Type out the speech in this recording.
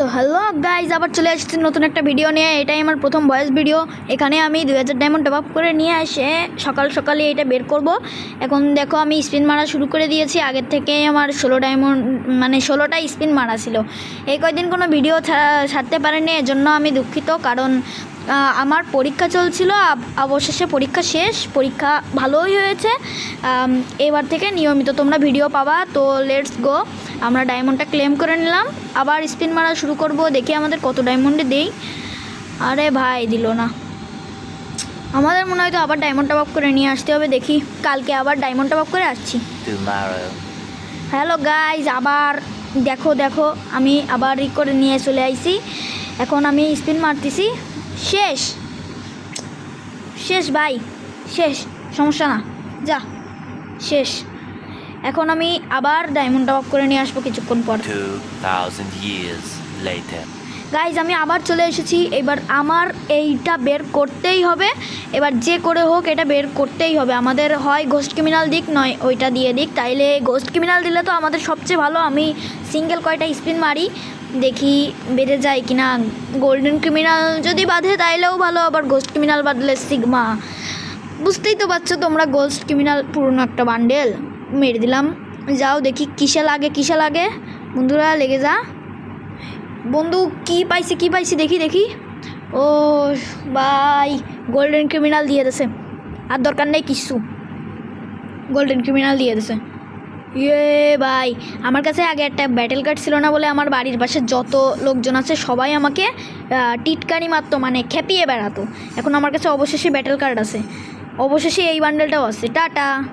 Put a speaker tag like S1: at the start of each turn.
S1: তো hello guys আবার চলে আসছি নতুন একটা ভিডিও নিয়ে। এটাই আমার প্রথম ভয়েস ভিডিও এখানে আমি দুই হাজার ডায়মন্ড টপ আপ করে নিয়ে এসে সকাল সকালে এটা বের করব। এখন দেখো, আমি স্পিন মারা শুরু করে দিয়েছি। আগের থেকে আমার ষোলো ডায়মন্ড মানে ষোলোটা স্পিন মারা ছিল। এই কয়দিন কোনো ভিডিও ছাড়তে পারিনি, এজন্য আমি দুঃখিত। কারণ আমার পরীক্ষা চলছিল। অবশেষে পরীক্ষা শেষ। পরীক্ষা ভালোই হয়েছে। এবার থেকে নিয়মিত তোমরা ভিডিও পাবা। তো লেটস গো আমরা ডায়মন্ডটা ক্লেম করে নিলাম। আবার স্পিন মারা শুরু করব দেখি আমাদের কত ডায়মন্ডে দেই। আরে ভাই দিল না। আমাদের মনে হয় তো আবার ডায়মন্ড টপ আপ করে নিয়ে আসতে হবে দেখি। কালকে আবার ডায়মন্ড টপ আপ করে আসছি। হ্যালো গাইজ আবার দেখো দেখো আমি আবার ই করে নিয়ে চলে আইছি। এখন আমি স্পিন মারতেছি। শেষ। শেষ ভাই শেষ। সমস্যা না। যা শেষ। এখন আমি আবার ডায়মন্ড টপ করে নিয়ে আসব কিছুক্ষণ পর।
S2: 2000 years
S1: গাইজ আমি আবার চলে এসেছি। এবার আমার এইটা বের করতেই হবে। এবার যে করে হোক এটা বের করতেই হবে। আমাদের হয় গোস্ট ক্রিমিনাল দিক নয় ওইটা দিয়ে দিক। তাইলে গোস্ট ক্রিমিনাল দিলে তো আমাদের সবচেয়ে ভালো। আমি সিঙ্গেল কয়টা স্পিন মারি দেখি বেড়ে যায় কি না গোল্ডেন ক্রিমিনাল যদি বাঁধে তাইলেও ভালো। আবার গোস্ট ক্রিমিনাল বাঁধলে সিগমা বুঝতেই তো পারছ তোমরা গোস্ট ক্রিমিনাল পুরনো একটা বান্ডেল মেরে দিলাম। যাও দেখি কিসে লাগে কিসে লাগে? বন্ধুরা লেগে যা। বন্ধু কি পাইছি কি পাইছি? দেখি দেখি। ও বাই গোল্ডেন ক্রিমিনাল দিয়ে দিছে। আর দরকার নেই কিছু। গোল্ডেন ক্রিমিনাল দিয়ে দিছে। ইয়ে ভাই আমার কাছে আগে একটা ব্যাটেল কার্ড ছিল না বলে আমার বাড়ির পাশে যত লোকজন আছে সবাই আমাকে আহ, টিটকারি মারতো মানে খেপিয়ে বেড়াতো। এখন আমার কাছে অবশেষে ব্যাটেল কার্ড আছে। অবশেষে এই বান্ডেলটাও আছে। টাটা।